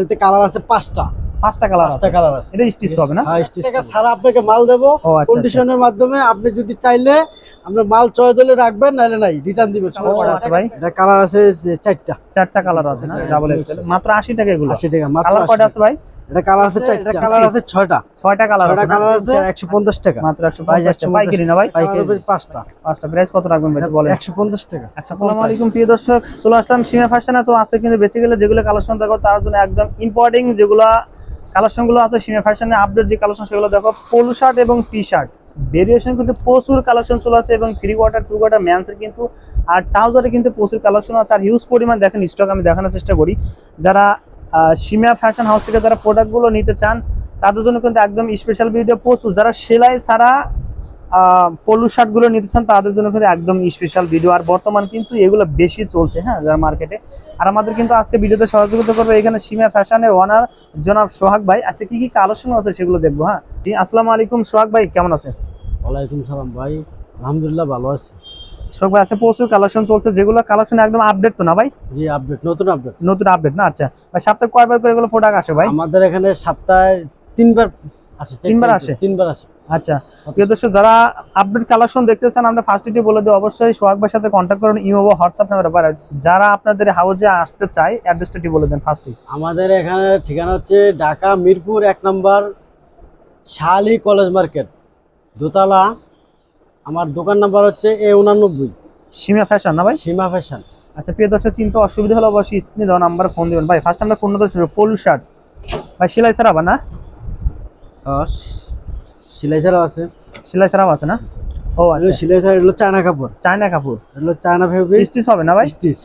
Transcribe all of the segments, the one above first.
এতে কালার আছে পাঁচটা। পাঁচটা কালার পাঁচটা কালার আছে। এটা স্টিচ হবে না? হ্যাঁ স্টিচ ছাড়া আপনাকে মাল দেবো। ও আচ্ছা, কন্ডিশনের মাধ্যমে আপনি যদি চাইলে আমরা মাল চয় দলে রাখবেন নাহলে নাই। রিটার্ন দিবেন। ও আছে ভাই? এটা কালার আছে চারটা। চারটা কালার আছে না? ডাবল এক্সেল মাত্র আশি টাকা এগুলো। আশি টাকা মাত্র কালার 80 কয়টা আছে ভাই? এটা কালার আছে কালার আছে ছয়টা। ছয়টা কালার আছে কালার আছে একশো পঞ্চাশ টাকা। মাত্র একশো প্রাইস পঞ্চাশ টাকা। পাইকারি না ভাই? পাইকারি। পাঁচটা। পাঁচটা। প্রাইস কত রাখবেন ভাই বলেন। একশো পঞ্চাশ টাকা। আচ্ছা আসসালামু আলাইকুম প্রিয় দর্শক। চলে আসলাম সীমা ফ্যাশনে তো আজকে কিন্তু বেঁচে গেলে যেগুলো কালেকশন দেখো তার জন্য একদম ইম্পর্টেন্ট যেগুলো কালেকশনগুলো আছে সীমা ফ্যাশনে আপডেট যে কালেকশন সেগুলো দেখো পোলো শার্ট এবং টি শার্ট ভেরিয়েশন কিন্তু প্রচুর কালেকশন চলে আসে এবং থ্রি কোয়ার্টার টু কোয়ার্টার ম্যান্সের কিন্তু আর ট্রাউজারে কিন্তু প্রচুর কালেকশন আছে। আর হিউজ পরিমাণ দেখেন স্টক আমি দেখানোর চেষ্টা করি। যারা সীমা ফ্যাশন হাউস থেকে যারা প্রোডাক্টগুলো নিতে চান, তাদের জন্য কিন্তু একদম স্পেশাল ভিডিও প্রচুর। যারা সেলাই ছাড়া পলু শার্টগুলো নিতে চান, তাদের জন্য কিন্তু একদম স্পেশাল ভিডিও আর বর্তমান কিন্তু এগুলো বেশি চলছে হ্যাঁ যারা মার্কেটে আর আমাদের কিন্তু আজকে ভিডিওতে সহযোগিতা করবে এখানে সীমা ফ্যাশনের ওনার জনাব সোহাগ ভাই। আজকে কি কি কালেকশন আছে সেগুলো দেখব হ্যাঁ। আসসালামু আলাইকুম সোহাগ ভাই, কেমন আছেন? ওয়ালাইকুম সালাম ভাই, আলহামদুলিল্লাহ ভালো আছি। সোহাগ ভাই আছে প্রচুর কালেকশন চলছে যেগুলো কালেকশন একদম আপডেট তো না ভাই? জি আপডেট নতুন আপডেট নতুন আপডেট না? আচ্ছা ভাই সপ্তাহে কয়বার করে এগুলো প্রোডাক্ট আসে ভাই? আমাদের এখানে সপ্তাহে তিনবার আসে তিনবার আসে? তিনবার আসে। আচ্ছা প্রিয় দর্শক যারা আপডেট কালেকশন দেখতেছেন আমরা ফার্স্টে বলে দিই অবশ্যই সোহাগ ভাইয়ের সাথে কন্ট্যাক্ট করুন ইমো বা হোয়াটসঅ্যাপ নাম্বার পারে যারা আপনাদের হাউজে আসতে চায় অ্যাড্রেসটি বলে দেন ফার্স্টে আমাদের এখানে ঠিকানা হচ্ছে ঢাকা মিরপুর এক নম্বর শালি কলেজ মার্কেট দোতলা আমার দোকান নাম্বার হচ্ছে এ উনানব্বই। সীমা ফ্যাশন না ভাই? সীমা ফ্যাশন। আচ্ছা প্রিয় দর্শক চিন্তা অসুবিধা হলে অবশ্যই স্ক্রিনে দেওয়া নাম্বারে ফোন দিবেন। ভাই ফার্স্ট আমরা কোন দর্শক? পলু শার্ট ভাই সেলাই ছাড়া আবার না? সেলাই ছাড়াও আছে। সেলাই ছাড়াও আছে না? ও আচ্ছা। সেলাই ছাড়া এগুলো চায়না কাপড়। চায়না কাপড়? এগুলো চায়না ফেব্রিক স্টিচ হবে না ভাই? স্টিচ।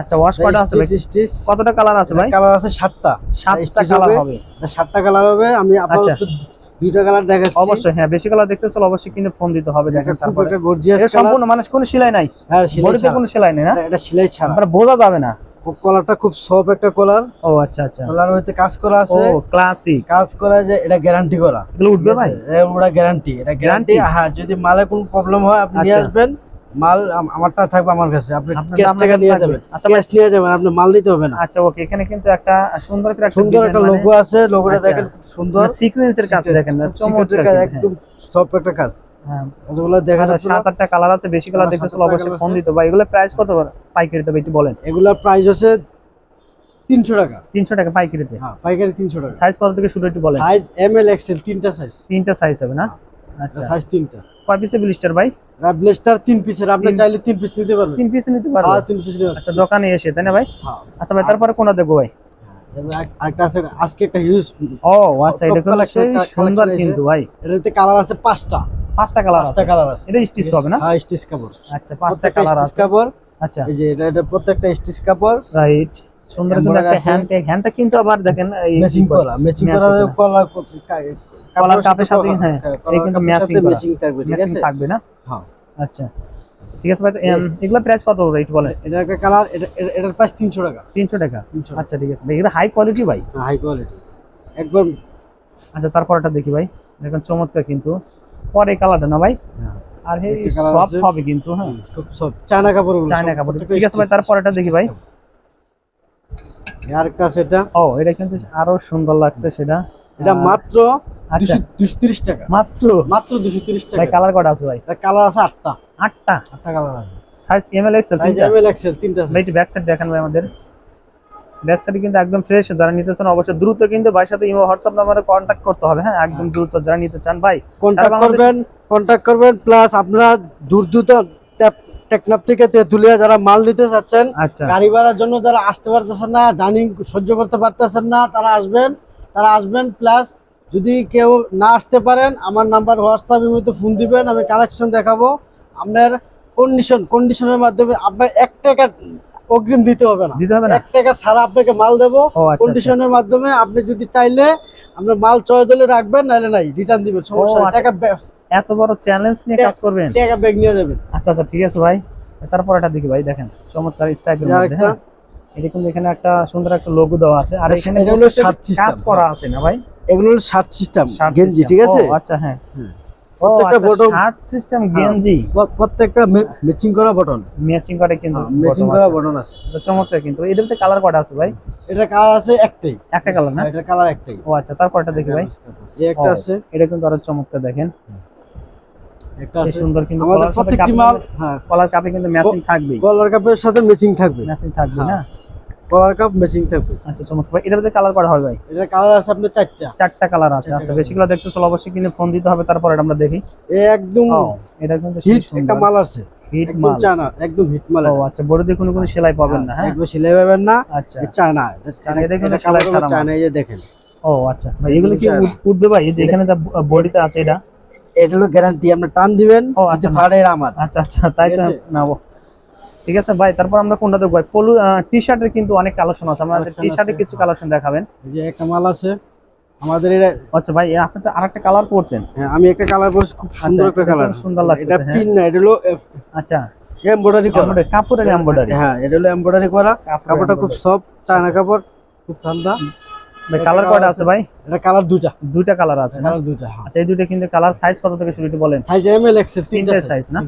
আচ্ছা ওয়াশ কয়টা আছে ভাই? স্টিচ কতটা কালার আছে ভাই? কালার আছে সাতটা। সাতটা কালার হবে। হবে। সাতটা কালার হবে। আমি আচ্ছা। আপাতত দুইটা কালার দেখাচ্ছি। অবশ্যই হ্যাঁ বেশি কালার দেখতে চলো অবশ্যই কিনে ফোন দিতে হবে দেখেন তারপরে। এটা সম্পূর্ণ মানে কোনো সেলাই নাই। হ্যাঁ সেলাই বডিতে। কোনো সেলাই নাই না? এটা- এটা সেলাই ছাড়া। মানে বোঝা যাবে না। কলারটা খুব সফট একটা কলার ও আচ্ছা আচ্ছা। কলার হইতে কাজ করা ও আছে। ক্লাসিক কাজ করা যে এটা গ্যারান্টি করা। এগুলো উঠবে ভাই? ওটা গ্যারান্টি এটা গ্যারান্টি হ্যাঁ যদি মালে কোনো প্রবলেম হয় আপনি নিয়ে আচ্ছা। আসবেন। মাল আমারটা থাকবে আমার কাছে। আপনি ক্যাশ টাকা নিয়ে যাবেন। আচ্ছা ক্যাশ নিয়ে যাবেন আপনি মাল নিতে হবে না। আচ্ছা ওকে এখানে কিন্তু একটা সুন্দর একটা সুন্দর একটা লোগো আছে লোগোটা আচ্ছা। দেখেন খুব সুন্দর। মানে সিকোয়েন্সের কাজ দেখেন চমৎকার একদম সফট একটা কাজ। হ্যাঁ। ওগুলো দেখা আচ্ছা, যাচ্ছে সাত আটটা কালার আছে বেশি কালার হ্যাঁ, দেখতে সাত অবশ্যই ফোন দিতে ভাই এগুলো প্রাইস কত একটু বলেন? এগুলা প্রাইস হচ্ছে তিনশো টাকা। তিনশো টাকা পাইকারিতে? হ্যাঁ পাইকারি তিনশো টাকা। সাইজ কত থেকে শুরু একটু বলেন। সাইজ এম এল এক্সেল তিনটা সাইজ তিনটা সাইজ হবে না? আচ্ছা। সাইজ তিনটা। কয় পিসে ব্লিস্টার ভাই? ব্লেস্টার তিন পিসের আপনি চাইলে তিন পিস নিতে পারবেন। তিন পিস নিতে হ্যাঁ পারবে তিন পিস আচ্ছা দোকানে এসে তাই না ভাই? হ্যাঁ। আচ্ছা ভাই তারপরে কোনটা দেখব ভাই? আরেকটা আছে আজকে একটা হিউজ ও আচ্ছা এটা কিন্তু collection, সেই collection সুন্দর কিন্তু ভাই। এটাতে কালার আছে পাঁচটা। পাঁচটা কালার আছে? কালার আছে। এটা স্টিচ হবে না? হ্যাঁ স্টিচ কাপড়। আচ্ছা পাঁচটা কালার আছে। কাপড়। আচ্ছা। এই যে এটা এটা প্রত্যেকটা স্টিচ কাপড়। রাইট সুন্দর Embroidery একটা হ্যান্ড হ্যান্ডটা কিন্তু আবার দেখেন ম্যাচিং করা ম্যাচিং করা Matching কলার কাপের সাথে হ্যাঁ এই কিন্তু ম্যাচিং থাকবে ঠিক ম্যাচিং আছে? থাকবে না? হ্যাঁ। আচ্ছা। ঠিক আছে ভাই এগুলা প্রাইস কত হবে একটু বলেন? এটা একটা কালার এটা এটা- এটার প্রাইস 300 টাকা। তিনশো টাকা? আচ্ছা ঠিক আছে। ভাই এটা হাই কোয়ালিটি ভাই হাই কোয়ালিটি একবার আচ্ছা তারপরটা দেখি ভাই। দেখেন চমৎকার কিন্তু। পরে কালারটা না ভাই? হ্যাঁ, আর এই সফট হবে কিন্তু হ্যাঁ। সব চায়না কাপড় চায়না কাপড়। ঠিক আছে ভাই তারপরটা দেখি ভাই। আরেকটা আছে এটা? ও এটা কিন্তু আরও সুন্দর লাগছে সেটা। এটা মাত্র আচ্ছা। 230 টাকা। মাত্র? মাত্র 230 ভাই টাকা। কালার কটা আছে ভাই? কালার আছে আটটা। আটটা? আটটা কালার আছে। Size M L XL size তিনটা? এম এল এক্সেল তিনটা ভাই ব্যাক সাইড দেখান ভাই আমাদের। ব্যাক সাইডে কিন্তু একদম ফ্রেশ যারা নিতে চান অবশ্যই দ্রুত কিন্তু ভাইয়ের সাথে ইমো হোয়াটসঅ্যাপ নাম্বারে কন্ট্যাক্ট করতে হবে। হ্যাঁ একদম দ্রুত যারা নিতে চান ভাই কন্টাক্ট করবেন কন্টাক্ট করবেন প্লাস আপনারা দূর দূর টেকনাপ থেকে তেঁতুলিয়া যারা মাল নিতে চাচ্ছেন আচ্ছা। গাড়ি ভাড়ার জন্য যারা আসতে পারতেছেন না জানি সহ্য করতে পারতেছেন না তারা আসবেন তারা আসবেন প্লাস যদি কেউ না আসতে পারেন আমার নাম্বার হোয়াটসঅ্যাপ ইমেতে ফোন দিবেন আমি কালেকশন দেখাবো। আপনার কন্ডিশন কন্ডিশনের মাধ্যমে আপনার এক টাকা অগ্রিম দিতে হবে না। দিতে হবে না? এক টাকা ছাড়া আপনাকে মাল দেবো। ও আচ্ছা, আচ্ছা। কন্ডিশনের মাধ্যমে আপনি যদি চাইলে আপনার মাল চয়েস হলে রাখবেন নাহলে নাই রিটার্ন দিবেন সমস্যা। আচ্ছা। টাকা এত বড় চ্যালেঞ্জ নিয়ে কাজ করবেন? টাকা ব্যাগ নিয়ে যাবেন। আচ্ছা আচ্ছা ঠিক আছে ভাই। তারপর এটা দেখি ভাই দেখেন। চমৎকার স্টাইপের এটা মধ্যে হ্যাঁ কিন্তু এখানে একটা সুন্দর একটা লোগো দেওয়া আছে। আর এখানে এটা হলো shirt system। কাজ করা আছে না ভাই? এগুলো শার্ট সিস্টেম গেঞ্জি ঠিক আছে? আচ্ছা হ্যাঁ। প্রত্যেকটা আচ্ছা বটন শার্ট সিস্টেম গেঞ্জি। প্রত্যেকটা ম্যাচিং করা বটন ম্যাচিং করে কিন্তু ম্যাচিং করা বটন আছে। আচ্ছা, চমৎকার কিন্তু। এটার ভিতরে কালার কটা আছে ভাই? এটা কালার আছে একটাই। একটা কালার না? এটা কালার একটাই। ও আচ্ছা তারপরটা দেখি ভাই। এই একটা আছে। এটা কিন্তু আরও চমৎকার দেখেন। একটা সুন্দর কিন্তু কলার সাথে প্রত্যেকটি কাপে হ্যাঁ। কলার কাপে কিন্তু ম্যাচিং থাকবেই। কলার কাপের সাথে ম্যাচিং থাকবে। ম্যাচিং থাকবে না? কলার কাপ ম্যাচিং থাকবে। আচ্ছা চমৎকার। ভাই এটার ভিতরে কালার করা হবে ভাই? এটা কালার আছে আপনার চারটা। চারটা কালার আছে। আচ্ছা colour। বেশিগুলো দেখতে চলো অবশ্যই কিন্তু ফোন দিতে হবে তারপর এটা আমরা দেখি। একদম এটা কিন্তু হিট একটা মাল আছে। হিট মাল। চায়না একদম হিট মাল ও আচ্ছা বড় দিয়ে কোনো কোনো সেলাই পাবেন না হ্যাঁ একদম সিলাই পাবেন না। আচ্ছা। এ চায়না চায়না, এটা কিন্তু সেলাই ছাড়া। চায়না এই যে দেখেন। ও আচ্ছা। ভাই এগুলো কি উঠবে ভাই? এই যে এখানে বডিতে আছে এটা? এটা হলো গ্যারান্টি আপনি টান দিবেন ও, আচ্ছা, আচ্ছা আমার। আচ্ছা আচ্ছা তাই তো। নাও। ঠিক আছে ভাই তারপর আমরা কোনটা দেখব ভাই? পলু টি শার্টের কিন্তু অনেক কালেকশন আছে। আমাদের টি শার্টে কিছু হ্যাঁ। কালেকশন দেখাবেন। এই যে একটা মাল আছে আমাদের এটা আচ্ছা ভাই আপনি তো আরেকটা কালার পরছেন। হ্যাঁ, আমি একটা কালার বলছি খুব সুন্দর আচ্ছা, একটা কালার সুন্দর লাগছে এটা হ্যাঁ। পিন না এটা হলো আচ্ছা। এমব্রয়ডারি করা। কাপড়ের এমব্রয়ডারি হ্যাঁ এটা হলো এমব্রয়ডারি করা। কাপড়টা খুব সফট চায়না কাপড় খুব ঠান্ডা। ভাই কালার কয়টা আছে। ভাই? এটা কালার দুটা দুইটা কালার আছে কালার দুটা হ্যাঁ। আচ্ছা এই দুইটা কিন্তু কালার সাইজ কত থেকে শুরু একটু বলেন? সাইজ এম এল এক্সেল তিনটা তিনটে size না?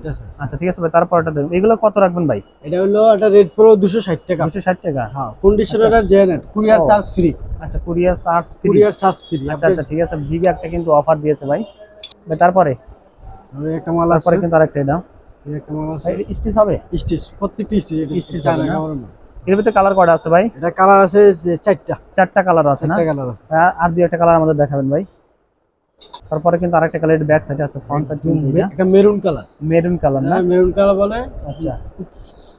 আচ্ছা ঠিক আছে ভাই তারপরটা দেখুন। এগুলো কত রাখবেন ভাই? এটা হলো এটা পড়ো দুশো ষাট টাকা। দুশো ষাট টাকা? হ্যাঁ কন্ডিশনার জেনেট কুরিয়ার চার্জ ফ্রি আচ্ছা courier charge free courier charge free আচ্ছা আচ্ছা ঠিক আছে বিগ একটা কিন্তু অফার দিয়েছে ভাই। ভাই তারপরে? একটা মাল আছে। তারপরে কিন্তু আরেকটা দাও। একটা মাল আছে। স্টিচ হবে? স্টিচ প্রত্যেকটি স্টিচ Stitch হবে না? এর ভিতরে কালার কয়টা আছে ভাই? এটা কালার আছে চারটা। চারটা কালার আছে না? কালার আছে। আর- দুই একটা কালার আমাদের দেখাবেন ভাই। তারপরে কিন্তু আরেকটা কালার ব্যাক সাইডে আছে ফ্রন্ট সাইড কিন্তু এটা। মেরুন কালার মেরুন কালার না? মেরুন কালার বলে। আচ্ছা।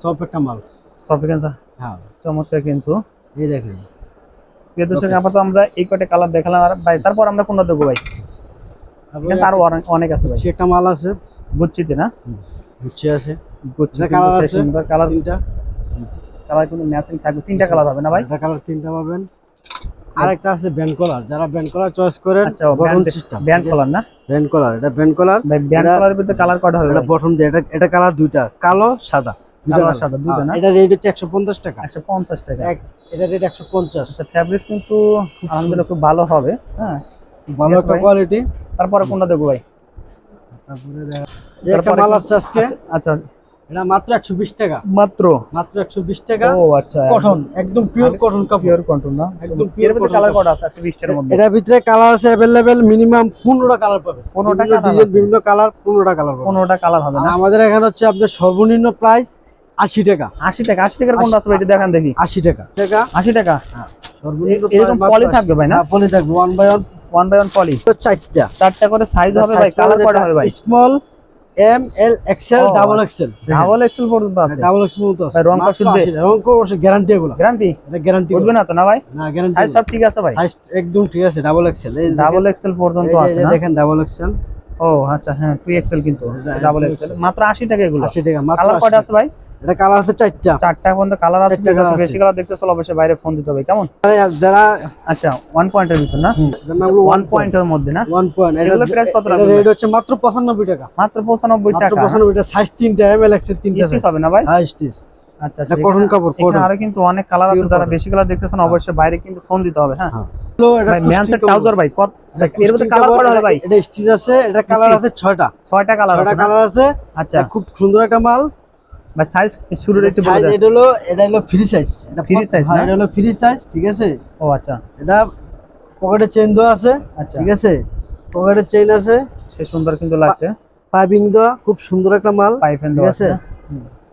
সব একটা মাল। সব কিন্তু হ্যাঁ। চমৎকার কিন্তু। এই দেখেন। প্রিয় দর্শক আপাতত আমরা এই কয়টা কালার দেখালাম আর ভাই তারপর আমরা কোনটা দেবো ভাই? আরও অনেক- অনেক আছে ভাই। একটা মাল আছে। গুচ্ছিতে না? গুচ্ছে আছে। গুচ্ছি কালার আছে। সুন্দর কালার তিনটা। কালার কিন্তু ম্যাচিং থাকবে তিনটা কালার হবে না ভাই? এটা কালার তিনটা পাবেন। আরেকটা আছে ব্যান্ড কলার যারা ব্যান্ড কলার চয়েস করেন আচ্ছা ব্যান্ড কলার না? ব্যান্ড কলার এটা ব্যান্ড কলার ভাই ব্যান্ড কালারের ভিতরে কালার কয়টা হবে এটা বটন দিয়ে এটা এটা কালার দুইটা কালো সাদা। দুইটা সাদা, দুইটা হ্যাঁ, না? এটা রেট হচ্ছে একশো পঞ্চাশ টাকা। একশো পঞ্চাশ টাকা। এক এটা রেট একশো পঞ্চাশ। আচ্ছা ফ্যাব্রিক্স কিন্তু আলহামদুলিল্লাহ খুব ভালো হবে হ্যাঁ। ভালো একটা কোয়ালিটি তারপরে কোনটা দেবো ভাই? তারপরে আচ্ছা, আচ্ছা। এটা মাত্র একশো বিশ টাকা। মাত্র? মাত্র একশো বিশ টাকা। ও আচ্ছা কটন একদম পিওর কটন কাপড়। পিওর কন্ট্রোল না? একদম ভিতরে কালার। কটা আছে একশো বিশ টাকার মধ্যে? এটার ভিতরে কালার আছে অ্যাভেলেবেল মিনিমাম পনেরোটা কালার পাবে। 15টা বিভিন্ন colour ডিজাইন বিভিন্ন কালার পনেরোটা কালার পাবে। কালার হবে না? আমাদের এখানে হচ্ছে আপনার সর্বনিম্ন প্রাইস আশি টাকা। আশি টাকা আশি টাকার কোনটা আছে এটা দেখান দেখি। আশি টাকা। টাকা? আশি টাকা? সর্বনিম্ন এরকম পলি থাকবে ভাই না? হ্যাঁ, পলি থাকবে। One by one one by one poly তো চারটা। চারটা করে সাইজ হবে ভাই কালার কটা হবে ভাই? Small M L XL double XL double XL পর্যন্ত আছে। ডাবল এক্সেল পর্যন্ত আছে। রং কষ উঠবে? রং কষ গ্যারান্টি এগুলো। গ্যারান্টি এটা গ্যারান্টি উঠবে না তো না ভাই? না গ্যারান্টি সাইজ সব ঠিক আছে ভাই? সাইজ একদম ঠিক আছে ডাবল এক্সেল এই ডাবল এক্সেল পর্যন্ত আছে না? দেখেন ডাবল এক্সেল ও আচ্ছা হ্যাঁ 2 এক্সেল কিন্তু ডাবল 2XL এক্সেল মাত্র আশি টাকা এগুলো। আশি টাকা মাত্র কালার কয়টা আছে ভাই? এটা কালার আছে চারটা। চারটা পর্যন্ত কালার আছে ঠিক আছে। বেশি কালার দেখতে চলো অবশ্যই বাইরে ফোন দিতে হবে কেমন? যারা আচ্ছা ওয়ান পয়েন্টের ভিতর না? ওয়ান পয়েন্টের মধ্যে না? ওয়ান পয়েন্ট এগুলো price কত রেট হচ্ছে মাত্র পঁচানব্বই টাকা। মাত্র পঁচানব্বই মাত্র টাকা। পঁচানব্বই টাকা। সাইজ তিনটা স্টিচ হবে না ভাই? হ্যাঁ স্টিচ আচ্ছা এটা আচ্ছা কাপড়, cotton। আরও কিন্তু অনেক কালার আছে যারা বেশি কালার দেখতেছেন অবশ্যই বাইরে কিন্তু ফোন দিতে হবে হ্যাঁ। ভাই ম্যানসের ট্রাউজার ভাই কত এর মধ্যে কালার হবে ভাই? এটা স্টিচ আছে এটা কালার আছে ছয়টা। ছয়টা কালার ছয়টা আছে? কালার আছে। আচ্ছা। খুব সুন্দর একটা মাল। ভাই সাইজ শুরুর একটু বলে সাইজ দেন। এটা হলো এটা হলো ফ্রি সাইজ এটা size হ্যাঁ, না? এটা হলো ফ্রি সাইজ ঠিক আছে? ও আচ্ছা। এটা পকেটে চেইন দেওয়া আছে আচ্ছা। ঠিক আছে? পকেটে চেইন আছে। সে সুন্দর কিন্তু লাগছে। পাইপিং দেওয়া খুব সুন্দর একটা মাল পাইপেন ঠিক দেওয়া আছে?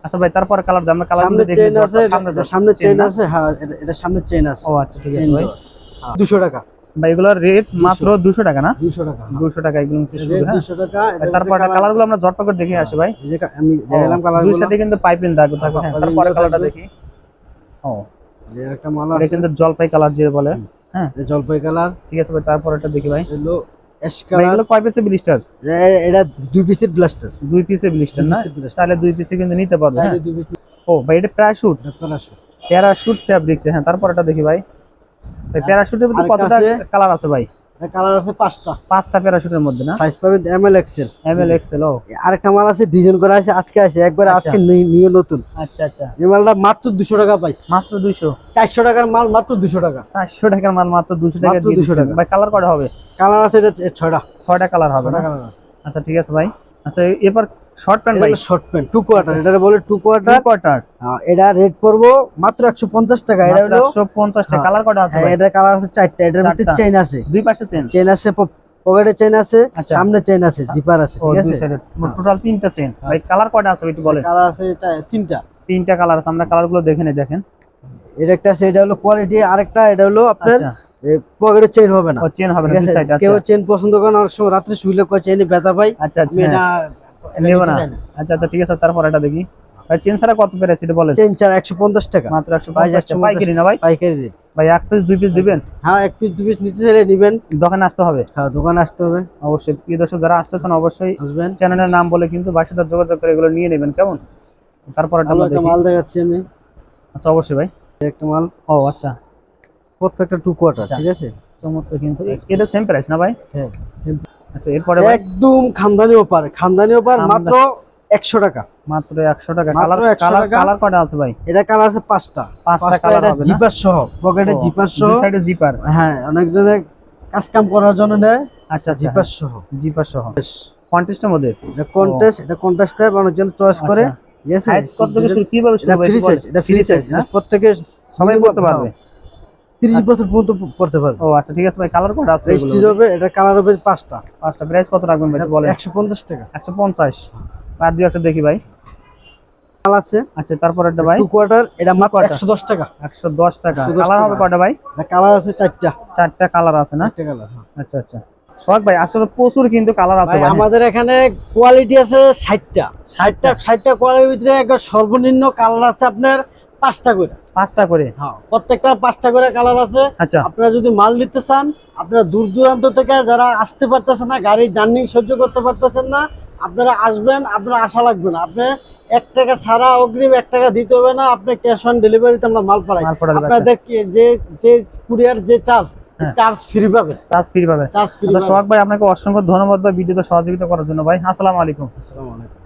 আচ্ছা ভাই তারপর কালার দাম কালার সামনে চেইন আছে সামনে আছে হ্যাঁ এটা- সামনে চেইন আছে। ও আচ্ছা ঠিক আছে ভাই। দুশো টাকা। এগুলোর রেট মাত্র দুশো টাকা না? দুশো টাকা। দুশো টাকা এগুলো শুরু হ্যাঁ? তারপর কালারগুলো আমরা ঝটপট করে দেখে আসি ভাই। এই যে কা- আমি দেখালাম কালার দুই সাইডে কিন্তু দাগ থাকবে হ্যাঁ তারপরে কালারটা দেখি। ও। একটা মাল এটা কিন্তু জলপাই কালার যে বলে হ্যাঁ? জলপাই কালার ঠিক আছে ভাই তারপর এটা দেখি ভাই। এগুলো কয় পিসে ব্লিস্টার এটা দুই পিসের ব্লাস্টার দুই পিসে ব্লিস্টার না? চাইলে দুই পিসে কিন্তু নিতে পারবে হ্যাঁ? ও ভাই এটা প্যারাশুট প্যারাশুট প্যারাশুট ফ্যাব্রিক্স হ্যাঁ? তারপর এটা দেখি ভাই। প্যারাশুটের আরেকটা কতটা কালার আছে ভাই? কালার আছে পাঁচটা। পাঁচটা প্যারাশুটের মধ্যে না? সাইজ পাবেন M L XL M L XL ও। আরেকটা মাল আছে ডিজাইন করা আছে আজকে আছে একবার আচ্ছা। আজকে নিয়ে নতুন। আচ্ছা আচ্ছা। এই মালটা মাত্র দুশো টাকা পাইছি মাত্র দুইশো চারশো টাকার মাল মাত্র দুশো টাকা। চারশো টাকার মাল মাত্র দুশো টাকা দিয়ে 200 টাকা। ভাই কালার কটা হবে? কালার আছে এটা এ ছয়টা। ছয়টা কালার হবে না? আচ্ছা ঠিক আছে ভাই। আচ্ছা এবার শর্ট প্যান্ট ভাই শর্ট প্যান্ট টু কোয়ার্টার এটা বলে টু কোয়ার্টার কোয়ার্টার এটা রেট পড়ব মাত্র একশো পঞ্চাশ টাকা এটা হলো একশো পঞ্চাশটা হ্যাঁ। কালার কটা আছে হ্যাঁ, এটা কালার আছে চারটা এটার ভিতরে চেইন আছে। দুই পাশে চেন চেইন আছে পকেটে চেইন আছে আচ্ছা। সামনে চেইন আছে জিপার আছে ঠিক আছে? সাইডে হ্যাঁ। টোটাল তিনটা চেন ভাই কালার কটা আছে একটু বলেন। কালার আছে তিনটা। তিনটা কালার আছে আমরা কালারগুলো দেখে নেই দেখেন। এটা একটা আছে এটা হলো কোয়ালিটি আরেকটা এটা হলো আপনার আচ্ছা। পকেটে চেইন হবে না। চেন হবে না কেউ আচ্ছা। চেইন পছন্দ করে অনেক সময় রাত্রে শুইলে কয় চেইনে ব্যথা পাই আচ্ছা আচ্ছা। এটা হ্যাঁ। নেব না। আচ্ছা আচ্ছা ঠিক আছে তারপর এটা দেখি। ভাই চেন ছাড়া কত এটা বলেন। টাকা। মাত্র একশো ভাই, 150 পাইকারি না ভাই? পাইকারি রেট ভাই এক পিস দুই পিস দিবেন? হ্যাঁ এক পিস দু পিস নিচে চাইলে নিবেন দোকানে আসতে হবে? হ্যাঁ দোকানে আসতে হবে। অবশ্যই। প্রিয় দর্শক যারা অবশ্যই আসবেন। চ্যানেলের নাম বলে কিন্তু সাথে যোগাযোগ করে এগুলো নিয়ে নেবেন কেমন? তারপর একটা মাল দেখাচ্ছি আমি। আচ্ছা অবশ্যই ভাই। একটা মাল। ও আচ্ছা। প্রত্যেকটা টু কোয়ার্টার আচ্ছা। ঠিক আছে? চমৎকার কিন্তু। এটা সেম প্রাইস না ভাই? হ্যাঁ আচ্ছা এরপরে একদম খানদানি অফার খানদানি খানদানি। মাত্র একশো টাকা। মাত্র একশো টাকা। কালার 100 কালার কালার কটা আছে ভাই? এটা কালার আছে পাঁচটা। পাঁচটা কালার হবে জিপার সহ পকেটে জিপার সহ। সাইডে জিপার হ্যাঁ অনেকজনে কাজ কাম করার জন্য নেয়। আচ্ছা আচ্ছা। জিপার সহ। জিপার সহ। কন্টেস্টের মধ্যে? এটা কন্টেস্ট এটা কন্টেস্ট অনেকজন চয়েস করে। সাইজ কত থেকে শুরু কীভাবে শুরু এটা ফ্রি সাইজ এটা ফ্রি সাইজ না? প্রত্যেকে সবাই করতে পারবে। 30 বছর পর্যন্ত পড়তে পারবে। ও আচ্ছা ঠিক আছে ভাই কালার কোড আছে স্টিচ হবে এটা কালার হবে পাঁচটা। পাঁচটা। প্রাইস কত রাখবেন ভাই বলেন। একশো পঞ্চাশ টাকা। একশো পঞ্চাশ। আর দুই একটা দেখি ভাই। মাল আছে। আচ্ছা তারপর ভাই। টু কোয়ার্টার এটা মাত্র quarter। একশো দশ টাকা। একশো দশ টাকা। কালার হবে টাকা। কটা ভাই? কালার আছে চারটা। চারটা কালার আছে না? চারটা কালার আচ্ছা আচ্ছা। সোহাগ ভাই আসলে প্রচুর কিন্তু কালার আছে আমাদের এখানে কোয়ালিটি আছে ষাটটা। ষাটটা ষাটটা কোয়ালিটির ভিতরে একবার সর্বনিম্ন কালার আছে আপনার পাঁচটা করে। পাঁচটা করে? হ্যাঁ প্রত্যেকটা পাঁচটা করে কালার আছে। আচ্ছা। আপনারা যদি মাল নিতে চান আপনারা দূর দূরান্ত থেকে যারা আসতে পারতেছেন না গাড়ির জার্নি সহ্য করতে পারতেছেন না আপনারা আসবেন আপনারা আশা লাগবে না। আপনি এক টাকা ছাড়া অগ্রিম এক টাকা দিতে হবে না আপনি ক্যাশ অন ডেলিভারিতে আমরা মাল পাঠাই। আপনাদের যে যে কুরিয়ার যে চার্জ। চার্জ ফ্রি পাবেন চার্জ ফ্রি পাবে। আচ্ছা সোহাগ ভাই আপনাকে অসংখ্য ধন্যবাদ ভাই ভিডিওতে সহযোগিতা করার জন্য ভাই। আসসালামু আলাইকুম। আসসালামু আলাইকুম।